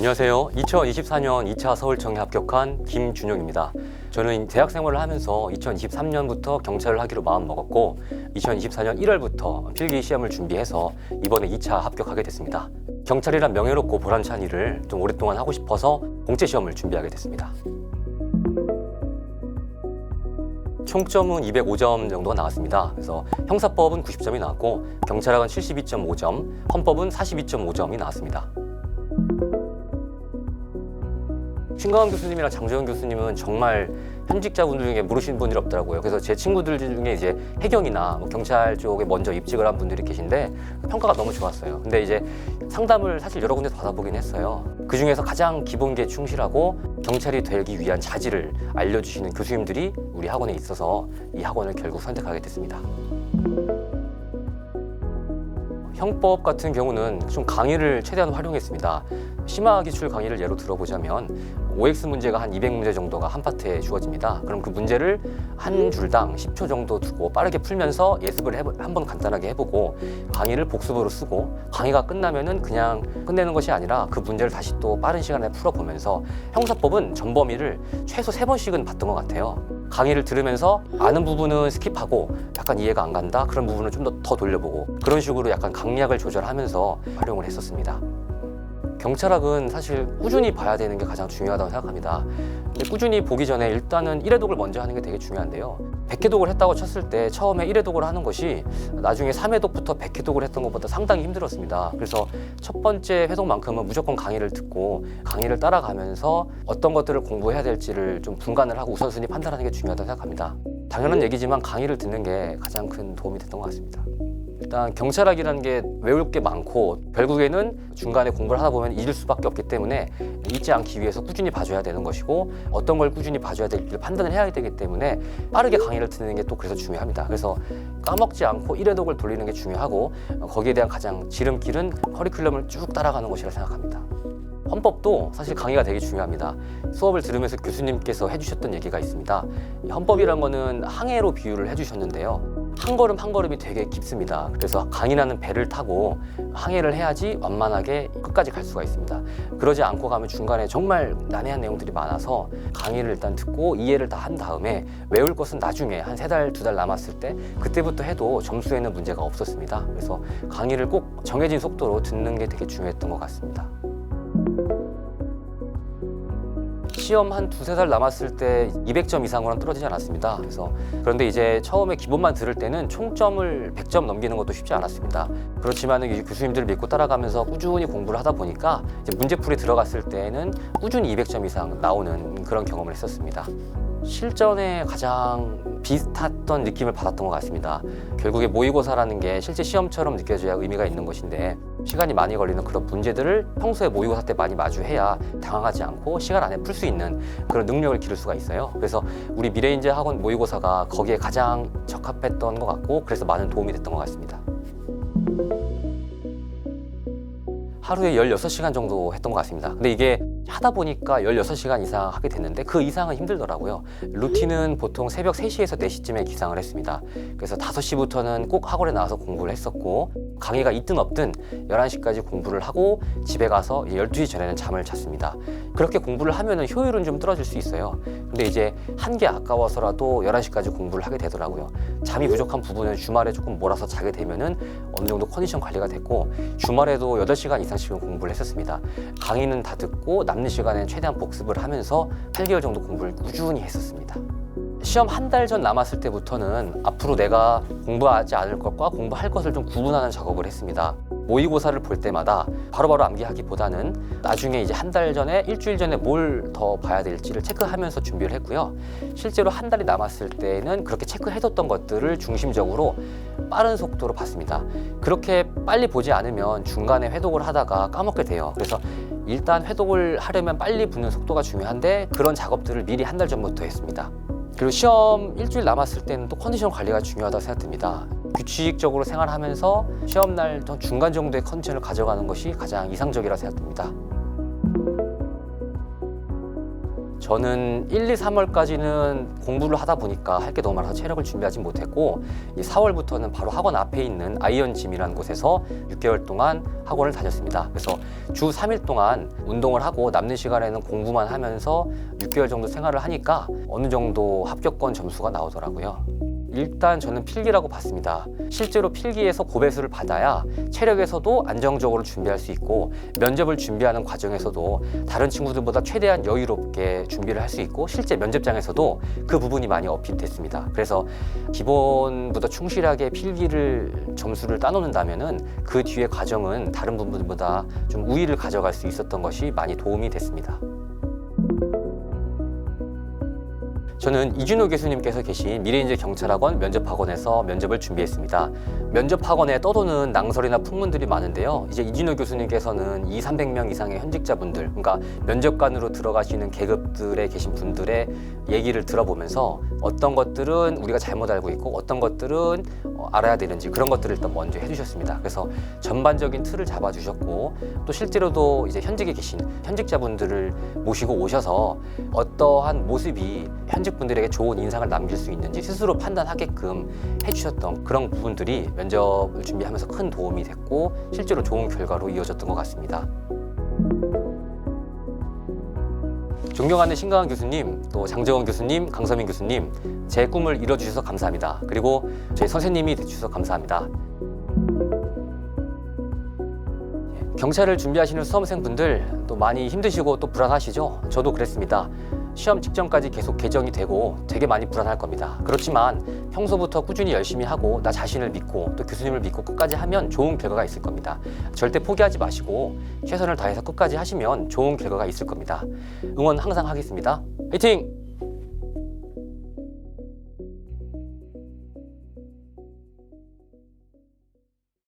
안녕하세요. 2024년 2차 서울청에 합격한 김준용입니다. 저는 대학 생활을 하면서 2023년부터 경찰을 하기로 마음 먹었고 2024년 1월부터 필기 시험을 준비해서 이번에 2차 합격하게 됐습니다. 경찰이란 명예롭고 보람찬 일을 좀 오랫동안 하고 싶어서 공채 시험을 준비하게 됐습니다. 총점은 205점 정도가 나왔습니다. 그래서 형사법은 90점이 나왔고 경찰학은 72.5점, 헌법은 42.5점이 나왔습니다. 신강원 교수님이랑 장재현 교수님은 정말 현직자분들 중에 모르시는 분들이 없더라고요. 그래서 제 친구들 중에 이제 해경이나 뭐 경찰 쪽에 먼저 입직을 한 분들이 계신데 평가가 너무 좋았어요. 근데 이제 상담을 사실 여러 군데서 받아보긴 했어요. 그 중에서 가장 기본기에 충실하고 경찰이 되기 위한 자질을 알려주시는 교수님들이 우리 학원에 있어서 이 학원을 결국 선택하게 됐습니다. 형법 같은 경우는 좀 강의를 최대한 활용했습니다. 심화 기출 강의를 예로 들어보자면 OX 문제가 한 200문제 정도가 한 파트에 주어집니다. 그럼 그 문제를 한 줄당 10초 정도 두고 빠르게 풀면서 예습을 한번 간단하게 해보고 강의를 복습으로 쓰고 강의가 끝나면은 그냥 끝내는 것이 아니라 그 문제를 다시 또 빠른 시간에 풀어보면서 형사법은 전범위를 최소 세번씩은 봤던 것 같아요. 강의를 들으면서 아는 부분은 스킵하고 약간 이해가 안 간다 그런 부분을 좀 더 더 돌려보고 그런 식으로 약간 강약을 조절하면서 활용을 했었습니다. 경찰학은 사실 꾸준히 봐야 되는 게 가장 중요하다고 생각합니다. 근데 꾸준히 보기 전에 일단은 1회독을 먼저 하는 게 되게 중요한데요. 100회독을 했다고 쳤을 때 처음에 1회독을 하는 것이 나중에 3회독부터 100회독을 했던 것보다 상당히 힘들었습니다. 그래서 첫 번째 회독만큼은 무조건 강의를 듣고 강의를 따라가면서 어떤 것들을 공부해야 될지를 좀 분간을 하고 우선순위 판단하는 게 중요하다고 생각합니다. 당연한 얘기지만 강의를 듣는 게 가장 큰 도움이 됐던 것 같습니다. 일단 경찰학이라는 게 외울 게 많고 결국에는 중간에 공부를 하다 보면 잊을 수밖에 없기 때문에 잊지 않기 위해서 꾸준히 봐줘야 되는 것이고 어떤 걸 꾸준히 봐줘야 될지를 판단을 해야 되기 때문에 빠르게 강의를 듣는 게 또 그래서 중요합니다. 그래서 까먹지 않고 1회독을 돌리는 게 중요하고 거기에 대한 가장 지름길은 커리큘럼을 쭉 따라가는 것이라 생각합니다. 헌법도 사실 강의가 되게 중요합니다. 수업을 들으면서 교수님께서 해주셨던 얘기가 있습니다. 이 헌법이란 거는 항해로 비유를 해주셨는데요. 한 걸음 한 걸음이 되게 깊습니다. 그래서 강이라는 배를 타고 항해를 해야지 완만하게 끝까지 갈 수가 있습니다. 그러지 않고 가면 중간에 정말 난해한 내용들이 많아서 강의를 일단 듣고 이해를 다 한 다음에 외울 것은 나중에 한 세 달, 두 달 남았을 때 그때부터 해도 점수에는 문제가 없었습니다. 그래서 강의를 꼭 정해진 속도로 듣는 게 되게 중요했던 것 같습니다. 시험 한 두세 달 남았을 때 200점 이상으로는 떨어지지 않았습니다. 그래서 그런데 이제 처음에 기본만 들을 때는 총점을 100점 넘기는 것도 쉽지 않았습니다. 그렇지만 교수님들을 믿고 따라가면서 꾸준히 공부를 하다 보니까 이제 문제풀이 들어갔을 때는 꾸준히 200점 이상 나오는 그런 경험을 했었습니다. 실전에 가장 비슷했던 느낌을 받았던 것 같습니다. 결국에 모의고사라는 게 실제 시험처럼 느껴져야 의미가 있는 것인데 시간이 많이 걸리는 그런 문제들을 평소에 모의고사 때 많이 마주해야 당황하지 않고 시간 안에 풀 수 있는 그런 능력을 기를 수가 있어요. 그래서 우리 미래인재 학원 모의고사가 거기에 가장 적합했던 것 같고 그래서 많은 도움이 됐던 것 같습니다. 하루에 16시간 정도 했던 것 같습니다. 근데 이게 하다 보니까 16시간 이상 하게 됐는데 그 이상은 힘들더라고요. 루틴은 보통 새벽 3시에서 4시쯤에 기상을 했습니다. 그래서 5시부터는 꼭 학원에 나와서 공부를 했었고 강의가 있든 없든 11시까지 공부를 하고 집에 가서 12시 전에는 잠을 잤습니다. 그렇게 공부를 하면 효율은 좀 떨어질 수 있어요. 근데 이제 한 게 아까워서라도 11시까지 공부를 하게 되더라고요. 잠이 부족한 부분은 주말에 조금 몰아서 자게 되면은 어느 정도 컨디션 관리가 됐고 주말에도 8시간 이상씩은 공부를 했었습니다. 강의는 다 듣고 남는 시간에 최대한 복습을 하면서 8개월 정도 공부를 꾸준히 했었습니다. 시험 한 달 전 남았을 때부터는 앞으로 내가 공부하지 않을 것과 공부할 것을 좀 구분하는 작업을 했습니다. 모의고사를 볼 때마다 바로바로 암기하기보다는 나중에 이제 한 달 전에 일주일 전에 뭘 더 봐야 될지를 체크하면서 준비를 했고요. 실제로 한 달이 남았을 때는 그렇게 체크해뒀던 것들을 중심적으로 빠른 속도로 봤습니다. 그렇게 빨리 보지 않으면 중간에 회독을 하다가 까먹게 돼요. 그래서 일단 회독을 하려면 빨리 붙는 속도가 중요한데 그런 작업들을 미리 한 달 전부터 했습니다. 그리고 시험 일주일 남았을 때는 또 컨디션 관리가 중요하다고 생각됩니다. 규칙적으로 생활하면서 시험 날 중간 정도의 컨디션을 가져가는 것이 가장 이상적이라 생각됩니다. 저는 1, 2, 3월까지는 공부를 하다 보니까 할 게 너무 많아서 체력을 준비하지 못했고 이 4월부터는 바로 학원 앞에 있는 아이언 짐이라는 곳에서 6개월 동안 학원을 다녔습니다. 그래서 주 3일 동안 운동을 하고 남는 시간에는 공부만 하면서 6개월 정도 생활을 하니까 어느 정도 합격권 점수가 나오더라고요. 일단 저는 필기라고 봤습니다. 실제로 필기에서 고배수를 받아야 체력에서도 안정적으로 준비할 수 있고 면접을 준비하는 과정에서도 다른 친구들보다 최대한 여유롭게 준비를 할 수 있고 실제 면접장에서도 그 부분이 많이 어필됐습니다. 그래서 기본부터 충실하게 필기를 점수를 따놓는다면은 그 뒤에 과정은 다른 분들보다 좀 우위를 가져갈 수 있었던 것이 많이 도움이 됐습니다. 저는 이준호 교수님께서 계신 미래인재 경찰학원 면접학원에서 면접을 준비했습니다. 면접학원에 떠도는 낭설이나 풍문들이 많은데요. 이제 이준호 교수님께서는 2, 300명 이상의 현직자분들, 그러니까 면접관으로 들어가시는 계급들에 계신 분들의 얘기를 들어보면서 어떤 것들은 우리가 잘못 알고 있고 어떤 것들은 어, 알아야 되는지 그런 것들을 일단 먼저 해주셨습니다. 그래서 전반적인 틀을 잡아주셨고 또 실제로도 이제 현직에 계신 현직자분들을 모시고 오셔서 어떠한 모습이 현직분들에게 좋은 인상을 남길 수 있는지 스스로 판단하게끔 해주셨던 그런 부분들이 면접을 준비하면서 큰 도움이 됐고 실제로 좋은 결과로 이어졌던 것 같습니다. 존경하는 신강한 교수님, 또 장정원 교수님, 강서민 교수님, 제 꿈을 이뤄주셔서 감사합니다. 그리고 저희 선생님이 되주셔서 감사합니다. 경찰을 준비하시는 수험생분들 또 많이 힘드시고 또 불안하시죠? 저도 그랬습니다. 시험 직전까지 계속 개정이 되고 되게 많이 불안할 겁니다. 그렇지만 평소부터 꾸준히 열심히 하고 나 자신을 믿고 또 교수님을 믿고 끝까지 하면 좋은 결과가 있을 겁니다. 절대 포기하지 마시고 최선을 다해서 끝까지 하시면 좋은 결과가 있을 겁니다. 응원 항상 하겠습니다. 화이팅!